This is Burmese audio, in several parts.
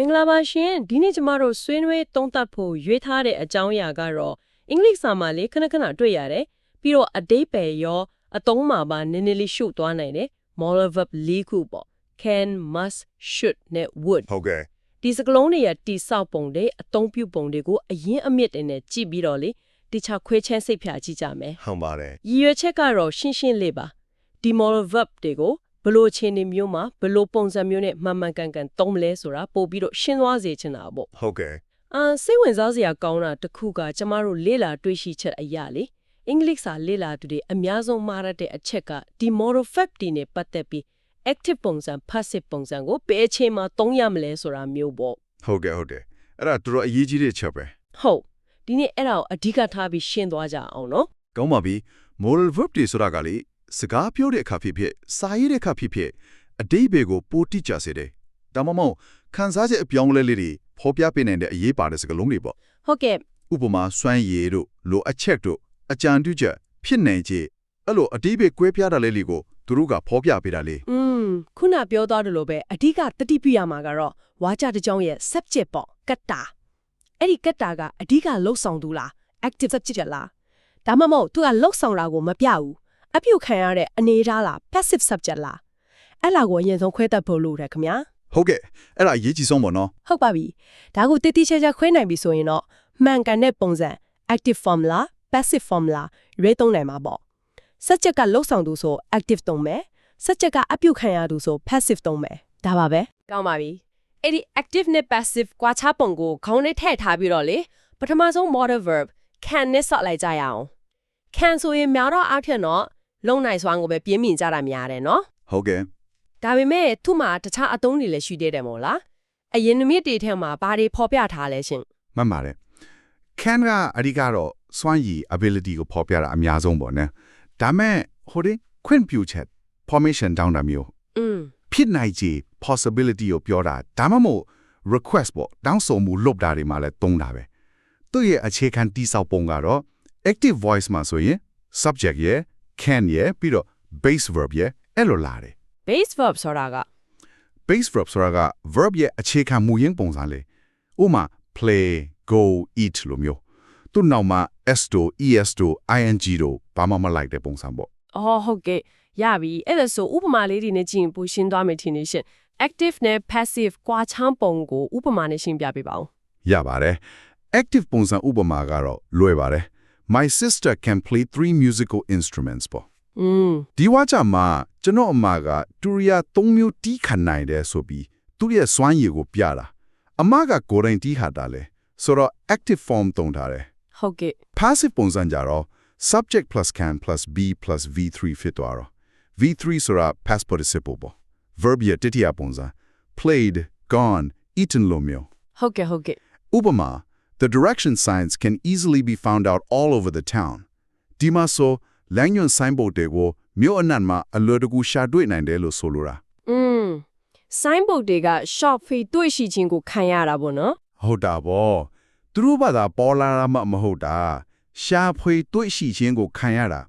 မင်္ဂလာပါရှင်ဒီနေ့ကျမတို့ဆွေးနွေးသုံးသပ်ဖို့ရွေးထားတဲ့အကြောင်းအရာကတော့အင်္ဂလိပ်စာမှာလေခဏခဏတွေ့ရတယ်ပြီးတော့အတိတ်ပဲရောအသုံးမှာပါနည်းနည်းလေးရှုပ်သွားနိုင်တယ် moral verb လေးခုပေါ့ can must should နဲ့ would ဟုတ်ကဲ့ဒီစကလုံးတွေရဲ့တိဆောက်ပုံတွေအသုံးပြုပုံတွေကိုအရင်အမြင့်တင်နဲ့ကြည့်ပြီးတော့လေတခြားခွဲချမ်းစိတ်ဖြာကြည့်ကြမယ်ဟုတ်ပါတယ်ရည်ရွယ်ချက်ကတော့ရှင်းရှင်းလေးပါဒီ moral verb တွေကို ဘယ်လိုအခြေအနေမျိုးမှာဘယ်လိုပုံစံမျိုးနဲ့မှန်မှန်ကန်ကန်သုံးမလဲဆိုတာပို့ပြီးတော့ရှင်းသွားစေချင်တာပေါ့ဟုတ်ကဲ့အာစိတ်ဝင်စားစရာကောင်းတာတစ်ခုကကျမတို့လေ့လာတွေ့ရှိချက်အရာလေအင်္ဂလိပ်စာလေ့လာသူတွေအများဆုံးမှားရတဲ့အချက်ကဒီ moral fact တွေနဲ့ပတ်သက်ပြီး active ပုံစံ passive ပုံစံကိုဘယ်အချိန်မှာသုံးရမလဲဆိုတာမျိုးပေါ့ဟုတ်ကဲ့ဟုတ်တယ်အဲ့ဒါတော်တော်အရေးကြီးတဲ့ချက်ပဲဟုတ်ဒီနေ့အဲ့ဒါကိုအဓိကထားပြီးရှင်းသွားကြအောင်နော်ကောင်းပါပြီ moral verb တွေဆိုတာကလေ စကားပြောတဲ့အခါဖြစ်ဖြစ်စာရေးတဲ့အခါဖြစ်ဖြစ်အတိတ်ဘယ်ကိုပိုတိကျစေတယ်ဒါမှမဟုတ်ခံစားချက်အပြောင်းအလဲလေးတွေဖော်ပြပေးနိုင်တဲ့အရေးပါတဲ့စကားလုံးတွေပေါ့ဟုတ်ကဲ့ဥပမာစွမ်းရည်တို့လိုအပ်ချက်တို့အကြံပြုချက်ဖြစ်နိုင်ခြေအဲ့လိုအတိတ်ဘယ်ကွဲပြားတာလေးတွေကိုသူတို့ကဖော်ပြပေးတာလေอืมခုနပြောသွားတယ်လို့ပဲအဓိကတတိပြရမှာကတော့ဝါကြတစ်ကြောင်းရဲ့ subject ပေါ့ကတ္တာအဲ့ဒီကတ္တာကအဓိကလှုပ်ဆောင်သူလား active subject လားဒါမှမဟုတ်သူကလှုပ်ဆောင်တာကိုမပြဘူး အပြုတ်ခံရတဲ့အနေအထားလား passive subject လားအဲ့လာကိုအရင်ဆုံးခွဲတတ်ဖို့လိုတယ်ခင်ဗျာဟုတ်ကဲ့အဲ့ဒါအရေးကြီးဆုံးပေါ့နော်ဟုတ်ပါပြီဒါကိုတိတိကျကျခွဲနိုင်ပြီဆိုရင်တော့မှန်ကန်တဲ့ပုံစံ active form လား passive form လားရွေးသုံးနိုင်မှာပေါ့ subject ကလှုပ်ဆောင်သူဆို active သုံးမယ် subject ကအပြုတ်ခံရသူဆို passive သုံးမယ်ဒါပါပဲကောင်းပါပြီအဲ့ဒီ active နဲ့ passive ကွာခြားပုံကိုခေါင်းနဲ့ထည့်ထားပြီးတော့လေပထမဆုံး modal verb can နဲ့ဆော့လိုက်ကြရအောင် can ဆိုရင်များတော့အားဖြင့်တော့ လုံနိုင်စွမ်းကိုပဲပြင်းမြင်ကြတာများတယ်နော်ဟုတ်ကဲ့ဒါပေမဲ့သူ့မှာတခြားအသုံးတွေလည်းရှိသေးတယ်မို့လားအရင်နမိတ်တွေထဲမှာဘာတွေဖော်ပြထားလဲရှင်မှန်ပါတယ် can ကအဓိကတော့စွမ်းရည် ability ကိုဖော်ပြတာအများဆုံးပေါ့နော်ဒါမဲ့ဟိုဒီခွင့်ပြုချက် permission တောင်းတာမျိုးอืมဖြစ်နိုင်ခြေ possibility ကိုပြောတာဒါမှမဟုတ် request ပေါ့တောင်းဆိုမှုလုပ်တာတွေမှာလည်းသုံးတာပဲသူ့ရဲ့အခြေခံတိဆောက်ပုံကတော့ active voice မှာဆိုရင် subject ရဲ့ can ရဲ့ပြီးတော့ base verb ရဲ့အဲ့လိုလာတယ် base verb ဆိုတာက base verb ဆိုတာက verb ရဲ့အခြေခံမူရင်းပုံစံလေဥပမာ play go eat လို့မျိုးသူ့နောက်မှာ s တို့ es တို့ ing တို့ဘာမှမလိုက်တဲ့ပုံစံပေါ့အော်ဟုတ်ကဲ့ရပြီအဲ့ဒါဆိုဥပမာလေးတွေနဲ့ကြည့်ရင်ပိုရှင်းသွားမယ်ထင်နေရှင် active နဲ့ passive ကွာခြားပုံကိုဥပမာနဲ့ရှင်းပြပေးပါဦးရပါတယ် active ပုံစံဥပမာကတော့လွယ်ပါတယ် my sister can play three musical instruments ပေါ့ อืม ဒီဝါကြမှာကျွန်တော်အမကတူရီယာ၃မျိုးတီးခတ်နိုင်တယ်ဆိုပြီးသူ့ရဲ့စွမ်းရည်ကိုပြတာအမကကိုယ်တိုင်တီးခတ်တာလေဆိုတော့ active form သုံးထားတယ် ဟုတ်ကဲ့ passive ပုံစံကြတော့ subject plus can plus be plus v3 ဖြစ်သွားတော့ v3 ဆိုတာ past participle ပေါ့ verb ရဲ့တတိယပုံစံ played gone eaten လို့မျိုး ဟုတ်ကဲ့ဟုတ်ကဲ့ ဥပမာ the direction signs can easily be found out all over the town ဒီမှာဆိုလမ်းညွှန် signboard တွေကိုမြို့အနှံ့မှာအလွယ်တကူရှာတွေ့နိုင်တယ်လို့ဆိုလိုတာ อืม signboard တွေက shop fee တွေ့ရှိခြင်းကိုခံရတာပေါ့နော် ဟုတ်တာဗောသူတို့ဘာသာပေါ်လာတာမှမဟုတ်တာရှာဖွေတွေ့ရှိခြင်းကိုခံရတာ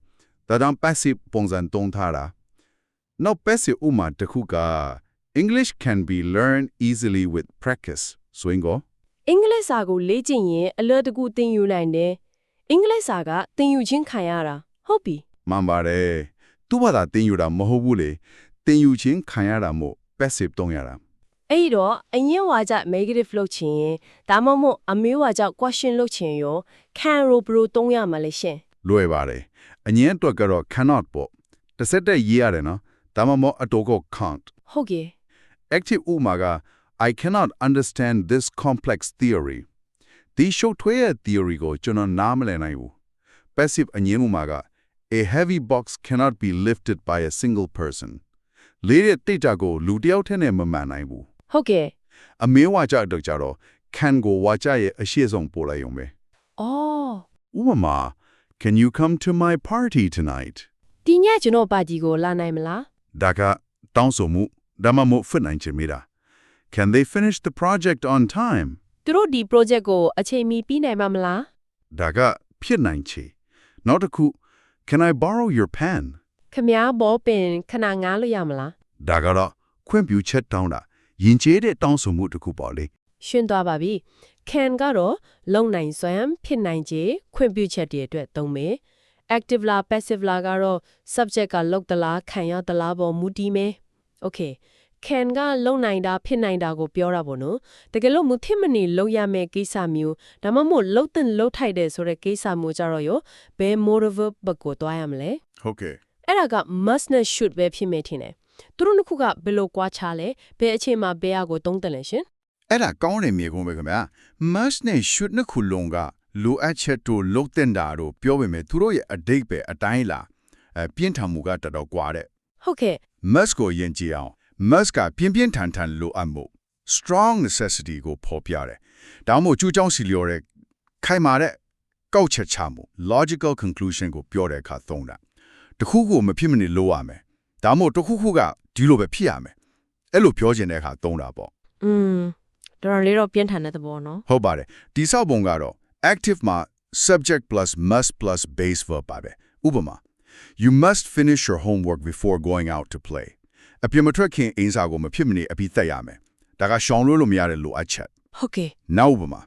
ဒါကြောင့် passive ပုံစံသုံးထားတာနောက် passive ဥမာတစ်ခုက English can be learned easily with practice ဆိုရင်ကို အင်္ဂလိပ်စာကိုလေ့ကျင့်ရင်အလွယ်တကူသင်ယူနိုင်တယ်အင်္ဂလိပ်စာကသင်ယူခြင်းခံရတာဟုတ်ပြီမှန်ပါတယ်သူဘာသာတင်ယူတာမဟုတ်ဘူးလေတင်ယူခြင်းခံရတာမို့ passive သုံးရတာအဲ့တော့အငင်းဝါကြ negative လုပ်ချင်ရင်ဒါမှမဟုတ်အမေးဝါကြ question လုပ်ချင်ရော can ရောဘယ်လိုသုံးရမှာလဲရှင်လွယ်ပါတယ်အငင်းအတွက်ကတော့ cannot ပေါ့တစ်စက်တည်းရေးရတယ်နော်ဒါမှမဟုတ်အတူက can't ဟုတ်ကဲ့ active ဥမာက I cannot understand this complex theory ဒီရှုပ်ထွေးရဲ့ theory ကိုကျွန်တော်နားမလည်နိုင်ဘူး passive အငင်းဥမာက a heavy box cannot be lifted by a single person လေးတဲ့တိတ်တာကိုလူတစ်ယောက်ထဲနဲ့မမှန်နိုင်ဘူးဟုတ်ကဲ့အမေဝါကြအတွက်ကြတော့ can ကိုဝါကြရဲ့အရှိဆုံးပို့လိုက်ရုံပဲအော်ဥပမာ can you come to my party tonight ဒီညကျွန်တော်ပါတီကိုလာနိုင်မလားဒါကတောင်းဆိုမှုဒါမှမဟုတ် fit နိုင်ချင်မိတာ can they finish the project on time သူတို့ဒီ project ကိုအချိန်မီပြီးနိုင်မှာမလားဒါကဖြစ်နိုင်ချေနောက်တစ်ခု can i borrow your pen ခမားဘောပင်ခဏငားလို့ရမလားဒါကတော့ခွင့်ပြုချက်တောင်းတာယဉ်ကျေးတဲ့တောင်းဆိုမှုတစ်ခုပေါ့လေရှင်းသွားပါပြီ can ကတော့လုံနိုင်စွမ်းဖြစ်နိုင်ခြေခွင့်ပြုချက်တွေအတွက်သုံးမယ် active လား passive လားကတော့ subject ကလောက်တလားခံရတလားပေါ်မူတည်မယ် okay can ကလုံနိုင်တာဖြစ်နိုင်တာကိုပြောတာပေါ့နော်တကယ်လို့မထင်မနေလုံရမယ့်ကိစ္စမျိုးဒါမှမဟုတ်လုံတဲ့လုံထိုက်တယ်ဆိုတဲ့ကိစ္စမျိုးကြတော့ရောဘယ် motive verb ဘက်ကိုတွားရမလဲဟုတ်ကဲ့အဲ့ဒါက must နဲ့ should ပဲဖြစ်မယ်ထင်တယ်သူတို့နှစ်ခုကဘယ်လိုကွာခြားလဲဘယ်အချိန်မှာဘယ်အကိုသုံးတယ်လဲရှင်အဲ့ဒါကောင်းတယ်မြေကုန်ပဲခင်ဗျာ must နဲ့ should နှစ်ခုလုံးကလိုအပ်ချက်တို့လုတ်တင်တာတို့ပြောပေမဲ့သူတို့ရဲ့အတိတ်ပဲအတိုင်းလားအဲပြင်းထန်မှုကတော်တော်ကွာတဲ့ဟုတ်ကဲ့ must ကိုယဉ်ကျေးအောင် must ကပြင်းပြင်းထန်ထန်လိုအပ်မှု strong necessity ကိုဖော်ပြတယ်ဒါမှမဟုတ်ကျူးကျောင်းစီလျော်တဲ့ခိုင်မာတဲ့ကောက်ချက်ချမှု logical conclusion ကိုပြောတဲ့အခါသုံးတာတစ်ခုခုမဖြစ်မနေလိုရမယ်ဒါမှမဟုတ်တစ်ခုခုကဒီလိုပဲဖြစ်ရမယ်အဲ့လိုပြောချင်တဲ့အခါသုံးတာပေါ့อืมတော်တော်လေးတော့ပြင်းထန်တဲ့သဘောနော်ဟုတ်ပါတယ်ဒီဆောက်ပုံကတော့ active မှာ subject plus must plus base verb ပါပဲဥပမာ you must finish your homework before going out to play အပြင်မထွက်ခင်အင်းစာကိုမဖြစ်မနေအပြီးသက်ရမယ်ဒါကရှောင်လို့လို့မရတဲ့လိုအပ်ချက်ဟုတ်ကဲ့နောက်ဥပမာ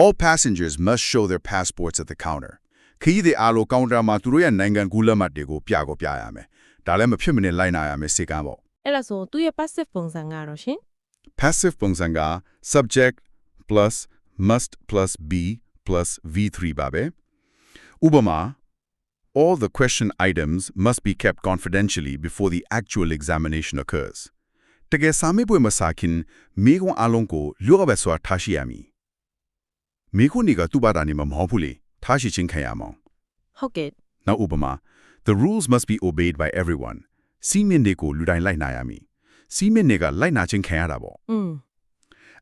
all passengers must show their passports at the counter ခရီးသည်အားလုံးကောင်တာမှာသူတို့ရဲ့နိုင်ငံကူးလက်မှတ်တွေကိုပြကိုပြရမယ်ဒါလည်းမဖြစ်မနေလိုက်နာရမယ်စေကမ်းပေါ့အဲ့ဒါဆိုသူ့ရဲ့ passive ပုံစံကတော့ရှင် passive ပုံစံက subject plus must plus be plus v3 ပါပဲဥပမာ All the question items must be kept confidentially before the actual examination occurs. Tege samepue masakin mego alonko luabeswa tashiami. Mego niga tubarani chin tashi chinkayamo. Hoket. Na upama, the rules must be obeyed by everyone. Simen deko ludain lai nayami. Simen nega lai nachin kayarabo. Mm.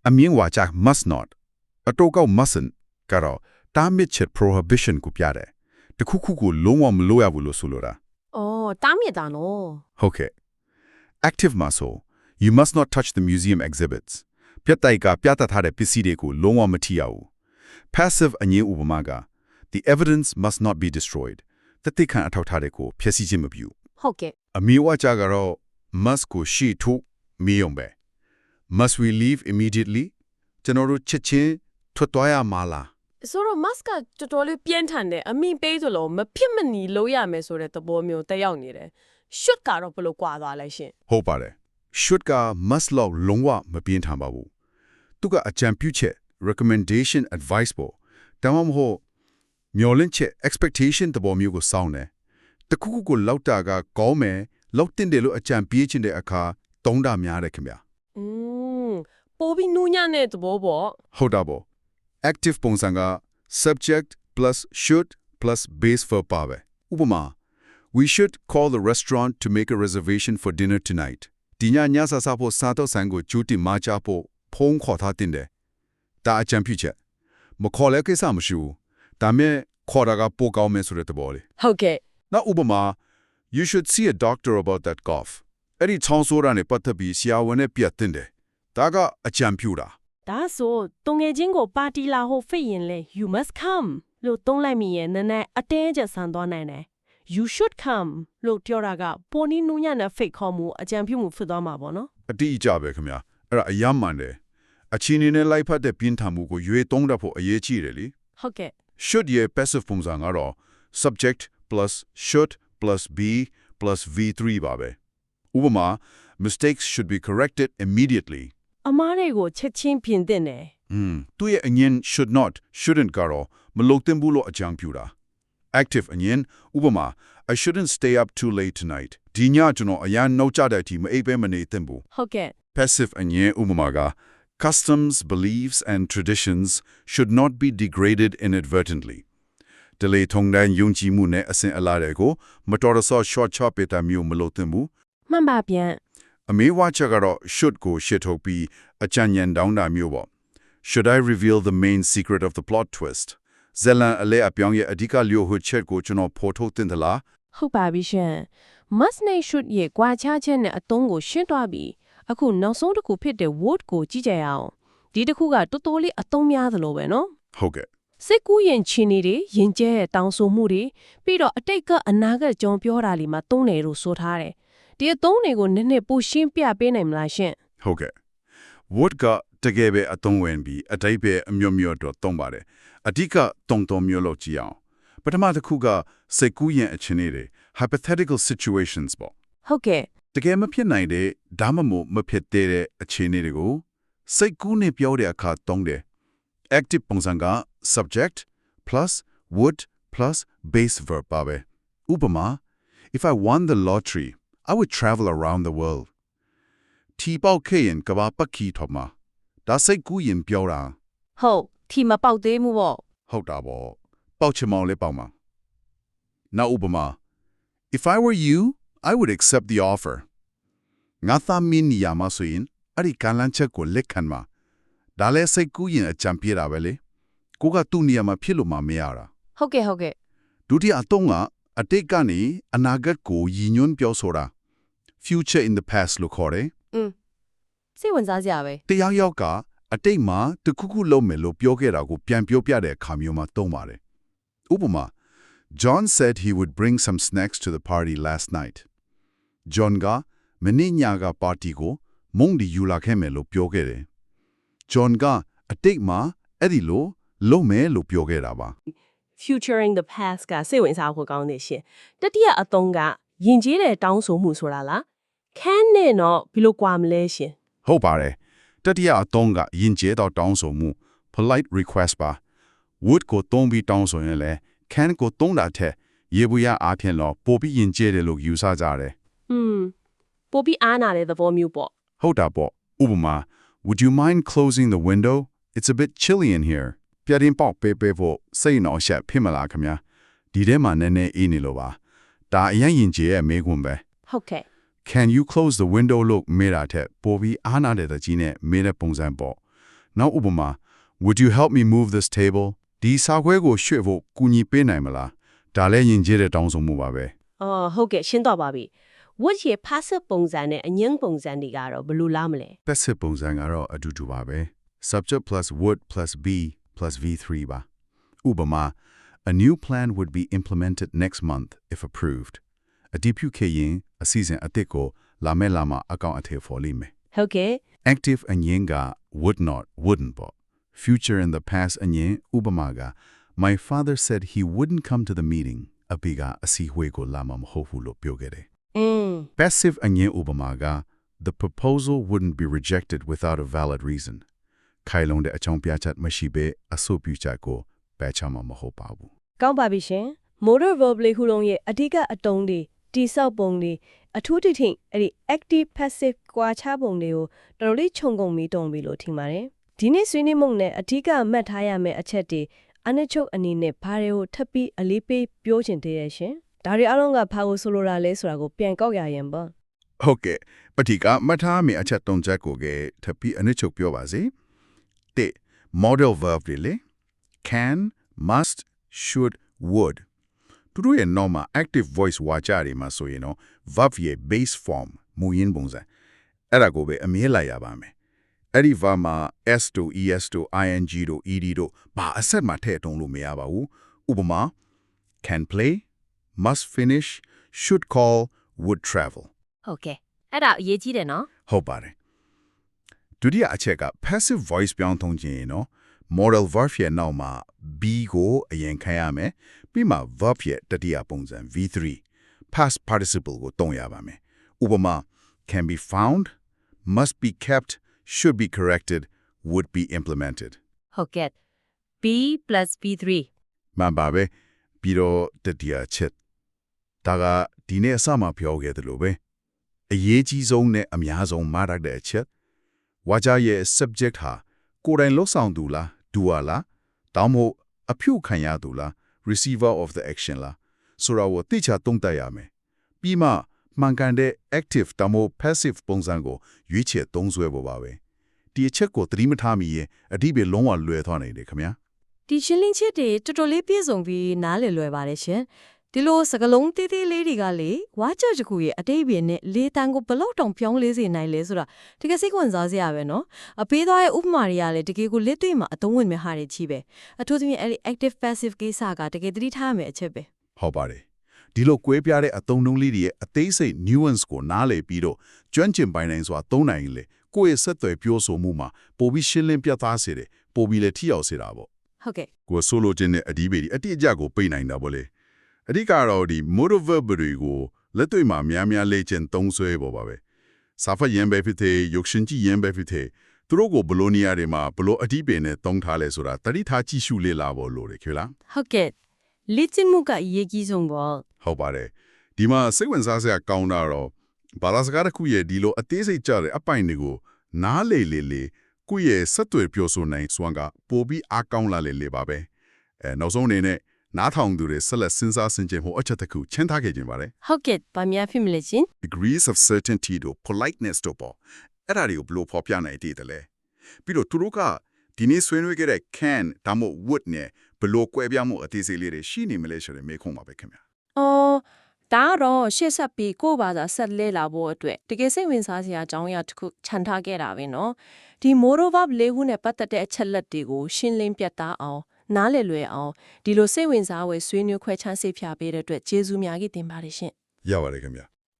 Amyeng wachak must not. Atokao mustn't. Karo, tamit chit prohibition kupyare. တယ်တခုခုကိုလုံးဝမလုပ်ရဘူးလို့ဆိုလိုတာအော်တားမြစ်တာနော်ဟုတ်ကဲ့ active မှာဆို you must not touch the museum exhibits ပြတ်တိုက်ကပြသထားတဲ့ပစ္စည်းတွေကိုလုံးဝမထိရဘူး passive အငြင်းဥပမာက the evidence must not be destroyed တတိခံအထောက်ထားတဲ့ကိုဖျက်ဆီးခြင်းမပြုဟုတ်ကဲ့အမီဝါချကတော့ must ကိုရှေ့ထုတ်မီယုံပဲ must we leave immediately ကျွန်တော်တို့ချက်ချင်းထွက်သွားရမှာလား ဆိုတော့ mask ကတော်တော်လေးပြင်းထန်တယ်အမိပေးဆိုလို့မဖြစ်မနီလို့ရမယ်ဆိုတဲ့သဘောမျိုးတက်ရောက်နေတယ် should ကတော့ဘယ်လိုကွာသွားလဲရှင်ဟုတ်ပါတယ် should က must လောက်လုံးဝမပြင်းထန်ပါဘူးသူကအကြံပြုချက် recommendation advice ပေါ်ဒါမှမဟုတ်မျှော်လင့်ချက် expectation သဘောမျိုးကိုစောင်းတယ်တခုခုကိုလောက်တာကကောင်းမယ်လောက်တင်တယ်လို့အကြံပေးခြင်းတဲ့အခါသုံးတာများတယ်ခင်ဗျာอืมပိုပြီးနူးညံ့တဲ့သဘောပေါ့ဟုတ်တာပေါ့ active ပုံစံက subject plus should plus base verb ပါပဲဥပမာ we should call the restaurant to make a reservation for dinner tonight ဒီညညဆာဆာဖို့စားတော့ဆိုင်ကိုကြိုတင်မှာချဖို့ဖုန်းခေါ်ထားတင်တယ်ဒါအကြံပြုချက်မခေါ်လဲကိစ္စမရှိဘူးဒါမဲ့ခေါ်တာကပိုကောင်းမယ်ဆိုတဲ့သဘောလေးဟုတ်ကဲ့နောက်ဥပမာ you should see a doctor about that cough အဲ့ဒီချောင်းဆိုးတာနဲ့ပတ်သက်ပြီးဆရာဝန်နဲ့ပြတ်တင်တယ်ဒါကအကြံပြုတာ ဒါဆိုတုံငယ်ချင်းကိုပါတီလာဟိုဖိတ်ရင်လေ you must come လို့တုံးလိုက်မိရဲ့နည်းနည်းအတဲကျဆန်သွားနိုင်တယ် you should come လို့ပြောတာကပေါ်နီနူးညံ့တဲ့ဖိတ်ခေါ်မှုအကြံပြုမှုဖြစ်သွားမှာပေါ့နော်အတိအကျပဲခင်ဗျာအဲ့ဒါအယမ်းမှန်တယ်အချင်းနေနဲ့လိုက်ဖတ်တဲ့ပြင်းထန်မှုကိုရွေသုံးတတ်ဖို့အရေးကြီးတယ်လीဟုတ်ကဲ့ should ရဲ့ passive ပုံစံကတော့ subject plus should plus be plus v3 ပါပဲဥပမာ mistakes should be corrected immediately အမားတွေကိုချက်ချင်းပြင်သင့်တယ်อืมသူရဲ့အငင်း should not shouldn't ကတော့မလုပ်သင့်ဘူးလို့အကြံပြုတာ active အငင်းဥပမာ I shouldn't stay up too late tonight ဒီညကျွန်တော်အရန်နှုတ်ကြတဲ့အထိမအိပ်ပဲမနေသင့်ဘူးဟုတ်ကဲ့ Passive anye umamaga. Customs, beliefs, and traditions should not be degraded inadvertently. Delay tongdan yungji mu ne asin alare ko motorso short chop eta myu malotin mu. မှန်ပါပြန် Ame wacha garo should go shit hopi a chanyan down da myu bo. Should I reveal the main secret of the plot twist? Zelan ale apyong ye adika lyo hu chet ko chuno photo tin la ဟုတ်ပါပြီရှင် must နဲ့ should ရဲ့ကွာခြားချက်နဲ့အသုံးကိုရှင်းသွားပြီအခုနောက်ဆုံးတစ်ခုဖြစ်တဲ့ word ကိုကြည့်ကြရအောင်ဒီတစ်ခုကတော်တော်လေးအသုံးများသလိုပဲနော် hoge. စိတ်ကူးရင်ချီနေတွေရင်ကျဲတဲ့တောင်းဆိုမှုတွေပြီးတော့အတိတ်ကအနာဂတ်ကြောင်းပြောတာလီမှာသုံးတယ်လို့ဆိုထားတယ် ဒီအသုံးတွေကိုနည်းနည်းပိုရှင်းပြပေးနိုင်မလားရှင် hoge. Word ga တကယ်ပဲအသုံးဝင်ပြီးအတိတ်ပဲအမျိုးမျိုးတော့သုံးပါတယ်အဓိကတုံတုံမျိုးလို့ကြည့်အောင်ပထမတစ်ခုကစိတ်ကူးရင်အခြေအနေတွေ hypothetical situations ပေါ့ဟုတ်ကဲ့တကယ်မဖြစ်နိုင်တဲ့ဒါမှမဟုတ်မဖြစ်သေးတဲ့အခြေအနေတွေကိုစိတ်ကူးနဲ့ပြောတဲ့အခါသုံးတယ် active ပုံစံက subject plus would plus base verb ပါပဲဥပမာ if i won the lottery i would travel around the world ထီပေါက်ခဲ့ရင်ကဘာပတ်ခီထော်မှာဒါစိတ်ကူးရင်ပြောတာဟုတ်ထီမပေါက်သေးမှုပေါ့ဟုတ်တာပေါ့ပေါက်ချင်မောင်လေးပေါက်မှာနောက်ဥပမာ if i were you i would accept the offer ငါသမင်းနီယာမဆိုရင်အဲ့ဒီကလန်ချက်ကိုလက်ခံမှာဒါလည်းစိတ်ကူးရင်အကြံပြေတာပဲလေကိုကသူ့နေရာမှာဖြစ်လို့မှမရတာဟုတ်ကဲ့ဟုတ်ကဲ့ဒုတိယအတုံးက အတိတ်ကနေအနာဂတ်ကိုရည်ညွှန်းပြောဆိုတာ future in the past လို့ခေါ်တယ်อืมစိတ်ဝင်စားစရာပဲတရားရောက်ကအတိတ်မှာတခုခုလုပ်မယ်လို့ပြောခဲ့တာကိုပြန်ပြောပြတဲ့အခါမျိုးမှာသုံးပါတယ်ဥပမာ John said he would bring some snacks to the party last night John ကမနေ့ညကပါတီကိုမုံဒီယူလာခဲ့မယ်လို့ပြောခဲ့တယ် John ကအတိတ်မှာအဲ့ဒီလိုလုပ်မယ်လို့ပြောခဲ့တာပါ futuring the past ကစိတ်ဝင်စားဖို့ကောင်းနေရှင်တတိယအသုံးကယဉ်ကျေးတဲ့တောင်းဆိုမှုဆိုတာလား can နဲ့တော့ဘယ်လိုကွာမလဲရှင်ဟုတ်ပါတယ်တတိယအသုံးကယဉ်ကျေးတော့တောင်းဆိုမှု polite request ပါ would ကိုသုံးပြီးတောင်းဆိုရင်လည်း can ကိုသုံးတာထက်ရေဘူးရအားဖြင့်တော့ပိုပြီးယဉ်ကျေးတယ်လို့ယူဆကြတယ်อืมပိုပြီးအားနာတဲ့သဘောမျိုးပေါ့ဟုတ်တာပေါ့ဥပမာ would you mind closing the window it's a bit chilly in here ပြတင်ပေါက်ပေးပေးဖို့စိတ်နှောက်ရှက်ဖြစ်မလားခင်ဗျာဒီထဲမှာနည်းနည်းအေးနေလို့ပါဒါအရင်ယဉ်ကျေးရဲ့မေးခွန်းပဲဟုတ်ကဲ့ Can you close the window လို့မေးတာထက်ပိုပြီးအားနာတဲ့တကြီးနဲ့မေးတဲ့ပုံစံပေါ့နောက်ဥပမာ Would you help me move this table ဒီစာခွဲကိုရွှေ့ဖို့ကူညီပေးနိုင်မလားဒါလည်းယဉ်ကျေးတဲ့တောင်းဆိုမှုပါပဲအော်ဟုတ်ကဲ့ရှင်းတော့ပါပြီ what ရဲ့ passive ပုံစံနဲ့အငင်းပုံစံတွေကတော့ဘယ်လိုလားမလဲ passive ပုံစံကတော့အတူတူပါပဲ subject plus would plus be plus v3 ပါဥပမာ A new plan would be implemented next month if approved အတည်ပြုခဲ့ရင်အစီအစဉ်အသစ်ကိုလာမယ့်လမှာအကောင့်အထည်ဖော်လိမ့်မယ်ဟုတ်ကဲ့ active အငင်းက would not wouldn't ပေါ့ future in the past အငင်းဥပမာက my father said he wouldn't come to the meeting အပိကအစီအဝေးကိုလာမှာမဟုတ်ဘူးလို့ပြောခဲ့တယ်อืม passive အငင်းဥပမာက the proposal wouldn't be rejected without a valid reason ခိုင်လုံတဲ့အကြောင်းပြချက်မရှိဘဲအဆိုပြုချက်ကိုပယ်ချမှာမဟုတ်ပါဘူးကောင်းပါပြီရှင် motor verb လေးခုလုံးရဲ့အဓိကအတုံးတွေတိဆောက်ပုံတွေအထူးတိထိအဲ့ဒီ active passive ကွာခြားပုံတွေကိုတော်တော်လေးခြုံငုံပြီးတုံပြီလို့ထင်ပါတယ်ဒီနေ့ဆွေးနွေးမှုနဲ့အဓိကမှတ်ထားရမယ့်အချက်တွေအနစ်ချုပ်အနေနဲ့ဘာတွေကိုထပ်ပြီးအလေးပေးပြောချင်သေးရဲ့ရှင်ဒါတွေအလုံးကဘာကိုဆိုလိုတာလဲဆိုတာကိုပြန်ကောက်ရရင်ပေါ့ဟုတ်ကဲ့ပတိကမထားမီအချက်တုံးချက်ကိုကထပ်ပြီးအနစ်ချုပ်ပြောပါစေ တဲ့ model verb တွေလေ can must should would သူတို့ရဲ့ normal active voice ဝါကြတွေမှာဆိုရင်တော့ verb ရဲ့ base form မူရင်းပုံစံအဲ့ဒါကိုပဲအမြဲလိုက်ရပါမယ်အဲ့ဒီ verb မှာ s တို့ es တို့ ing တို့ ed တို့ဘာအဆက်မှထည့်တုံးလို့မရပါဘူးဥပမာ can play must finish should call would travel ဟုတ်ကဲ့အဲ့ဒါအရေးကြီးတယ်နော်ဟုတ်ပါတယ် ဒုတိယအချက်က passive voice ပြောင်းသုံးခြင်းနော် model verb ရဲ့နောက်မှာ be ကိုအရင်ခံရမယ်ပြီးမှ verb ရဲ့တတိယပုံစံ v3 past participle ကိုတုံးရပါမယ်ဥပမာ can be found must be kept should be corrected would be implemented ဟုတ်ကဲ့ b b3 မှန်ပါပဲပြီးတော့တတိယချက်ဒါကဒီနေ့အစမှပြောခဲ့တယ်လို့ပဲအရေးကြီးဆုံးနဲ့အများဆုံးမှားတတ်တဲ့အချက် ဝါကြရဲ့ subject ဟာကိုယ်တိုင်လှုပ်ဆောင်သူလား doer လားတောင်းမို့အဖြူခံရသူလား receiver of the action လားဆိုတော့တိကျသုံးသပ်ရမယ်ပြီးမှမှန်ကန်တဲ့ active တမို့ passive ပုံစံကိုရွေးချယ်သုံးစွဲဖို့ပါပဲဒီအချက်ကိုသတိမထားမိရင်အဓိပ္ပာယ်လုံးဝလွယ်သွားနိုင်တယ်ခင်ဗျာဒီရှင်းလင်းချက်တွေတော်တော်လေးပြည့်စုံပြီးနားလည်လွယ်ပါတယ်ရှင် ဒီလိုစကလုံးသေးသေးလေးတွေကလေဝါကြော့တစ်ခုရဲ့အတိတ်ဘင်းနဲ့လေတန်းကိုဘလောက်တောင်ပြောင်းလဲစေနိုင်လဲဆိုတာတကယ်စိတ်ဝင်စားစရာပဲနော်အပေးသွားရဲ့ဥပမာတွေကလည်းတကယ်ကိုလက်တွေ့မှာအသုံးဝင်မဲ့ဟာတွေကြီးပဲအထူးသဖြင့်အဲ့ဒီ active passive ကိစ္စကတကယ်သတိထားရမယ့်အချက်ပဲဟုတ်ပါတယ်ဒီလိုကွဲပြားတဲ့အသုံးနှုန်းလေးတွေရဲ့အသေးစိတ် nuance ကိုနားလည်ပြီးတော့ကျွမ်းကျင်ပိုင်နိုင်စွာသုံးနိုင်ရင်လေကိုယ့်ရဲ့ဆက်သွယ်ပြောဆိုမှုမှာပိုပြီးရှင်းလင်းပြတ်သားစေတယ်ပိုပြီးလည်းထိရောက်စေတာပေါ့ဟုတ်ကဲ့ကိုယ်ဆိုလိုချင်တဲ့အဓိပ္ပာယ်ဒီအတိအကျကိုပြနိုင်တာပေါ့လေ အဓိကတော့ဒီ motor verb တွေကိုလက်တွေ့မှာများများလေ့ကျင့်သုံးဆွဲပေါ်ပါပဲစာဖတ်ရင်ပဲဖြစ်တဲ့ရုပ်ရှင်ကြည့်ရင်ပဲဖြစ်တဲ့သူတို့ကိုဘလိုနီယာတွေမှာဘလိုအဓိပ္ပာယ်နဲ့သုံးထားလဲဆိုတာတတိထားကြည့်ရှုလေ့လာဖို့လိုတယ်ခေလားဟုတ်ကဲ့လေ့ကျင့်မှုကအရေးကြီးဆုံးပေါ့ဟုတ်ပါတယ်ဒီမှာစိတ်ဝင်စားစရာကောင်းတာတော့ဘာသာစကားတစ်ခုရဲ့ဒီလိုအသေးစိတ်ကြတဲ့အပိုင်တွေကိုနားလေလေလေကိုယ့်ရဲ့ဆက်သွယ်ပြောဆိုနိုင်စွမ်းကပိုပြီးအားကောင်းလာလေလေပါပဲအဲနောက်ဆုံးအနေနဲ့ နားထောင်သူတွေဆက်လက်စဉ်းစားဆင်ခြင်ဖို့အချက်တစ်ခုချင်းထားခဲ့ခြင်းပါတယ် ဟုတ်ကဲ့ဗာများဖြစ်မလဲချင်း degrees of certainty တို့ politeness တို့ပေါ့အဲ့ဒါတွေကိုဘယ်လိုဖော်ပြနိုင်တည်တယ်လဲပြီးတော့သူတို့ကဒီနေ့ဆွေးနွေးခဲ့တဲ့ can ဒါမှမဟုတ် would နဲ့ဘယ်လိုကွဲပြားမှုအသေးစိတ်လေးတွေရှိနေမလဲဆိုတဲ့မေးခွန်းပါပဲခင်ဗျာ အော်ဒါကတော့ရှေ့ဆက်ပြီးကိုယ့်ဘာသာဆက်လဲလာဖို့အတွက်တကယ်စိတ်ဝင်စားစရာအကြောင်းအရာတစ်ခုခြံထားခဲ့တာပဲเนาะဒီ moral verb လေးခုနဲ့ပတ်သက်တဲ့အချက်လက်တွေကိုရှင်းလင်းပြတ်သားအောင် နားလည်လွယ်အောင်ဒီလိုစိတ်ဝင်စားဝယ်ဆွေးနွေးခွဲခြမ်းစိတ်ဖြာပေးတဲ့အတွက်ကျေးဇူးများကြီးတင်ပါတယ်ရှင်ရပါတယ်ခင်ဗျာ